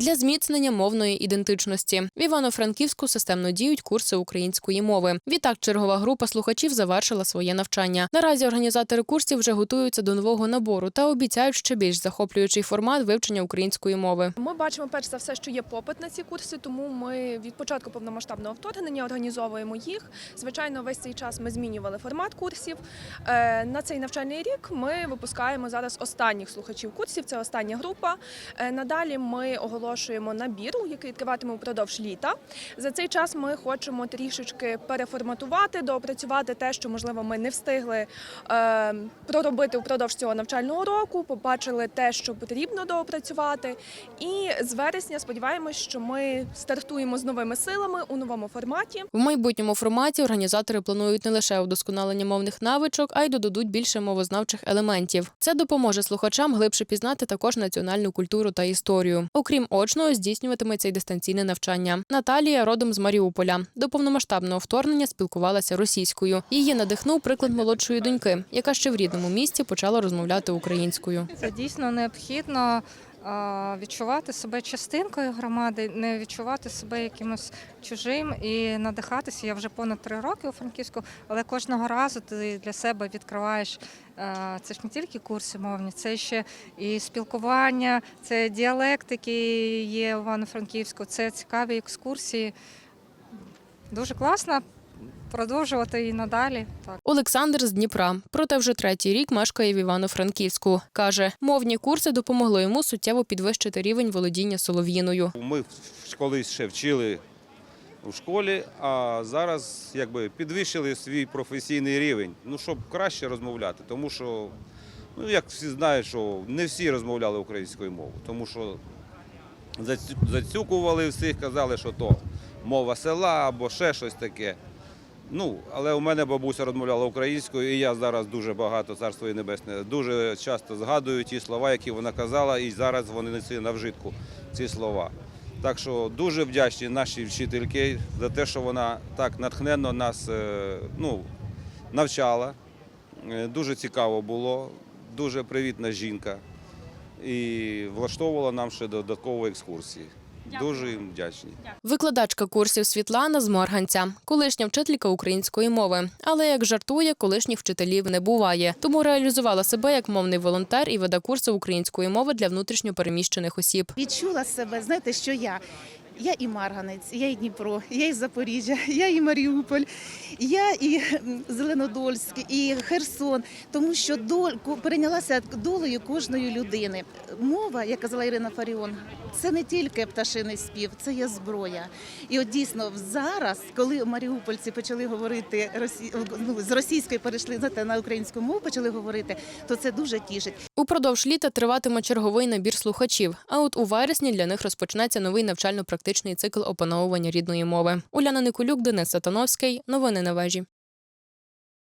для зміцнення мовної ідентичності. В Івано-Франківську системно діють курси української мови. Відтак чергова група слухачів завершила своє навчання. Наразі організатори курсів вже готуються до нового набору та обіцяють ще більш захоплюючий формат вивчення української мови. Ми бачимо перш за все, що є попит на ці курси, тому ми від початку повномасштабного вторгнення організовуємо їх. Звичайно, весь цей час ми змінювали формат курсів. Е, На цей навчальний рік ми випускаємо зараз останніх слухачів курсів. Це остання група. Е, Надалі ми оголошуємо набір, який триватиме впродовж літа. За цей час ми хочемо трішечки переформатувати, доопрацювати те, що можливо ми не встигли е, проробити впродовж цього навчального року. Побачили те, що потрібно доопрацювати. І з вересня сподіваємось, що ми стартуємо з новими силами у новому форматі. В майбутньому форматі організатори планують не лише удосконалення мовних навичок, а й додадуть більше мовознавчих елементів. Це допоможе слухачам глибше пізнати також національну культуру та історію. Окрім очного, здійснюватиметься й дистанційне навчання. Наталія родом з Маріуполя. До повномасштабного вторгнення спілкувалася російською. Її надихнув приклад молодшої доньки, яка ще в рідному місті почала розмовляти українською. Це дійсно необхідно відчувати себе частинкою громади, не відчувати себе якимось чужим і надихатися. Я вже понад три роки у Франківську, але кожного разу ти для себе відкриваєш. Це ж не тільки курси мовні, це ще і спілкування, це діалект, який є в Івано-Франківську, це цікаві екскурсії. Дуже класно продовжувати і надалі. Так. Олександр з Дніпра, проте вже третій рік мешкає в Івано-Франківську. каже, мовні курси допомогли йому суттєво підвищити рівень володіння солов'їною. Ми колись ще вчили у школі, а зараз якби підвищили свій професійний рівень, ну щоб краще розмовляти, тому що ну як всі знають, що не всі розмовляли українською мовою, тому що зацюкували всіх, казали, що то мова села або ще щось таке. Ну, але у мене бабуся розмовляла українською, і я зараз дуже багато, царство їй небесне, дуже часто згадую ті слова, які вона казала, і зараз вони несли на вжитку ці слова. Так що дуже вдячні нашій вчительки за те, що вона так натхненно нас е, ну, навчала. Е, Дуже цікаво було, дуже привітна жінка. І влаштовувала нам ще додаткові екскурсії. Дуже їм вдячні. Викладачка курсів Світлана з Морганця, колишня вчителька української мови. Але як жартує, колишніх вчителів не буває. Тому реалізувала себе як мовний волонтер і веде курси української мови для внутрішньо переміщених осіб. відчула себе, знаєте, що я. Я і Марганець, я і Дніпро, я і Запоріжжя, я і Маріуполь, я і Зеленодольськ, і Херсон, тому що доль ко- перейнялася долею кожної людини. Мова, як казала Ірина Фаріон, це не тільки пташиний спів, це є зброя. І от дійсно зараз, коли маріупольці почали говорити росі... ну, з російської перейшли знаєте, на українську мову, почали говорити, то це дуже тішить. Упродовж літа триватиме черговий набір слухачів. А от у вересні для них розпочнеться новий навчально-практичний цикл опановування рідної мови. Уляна Никулюк, Денис Сатановський. Новини на вежі.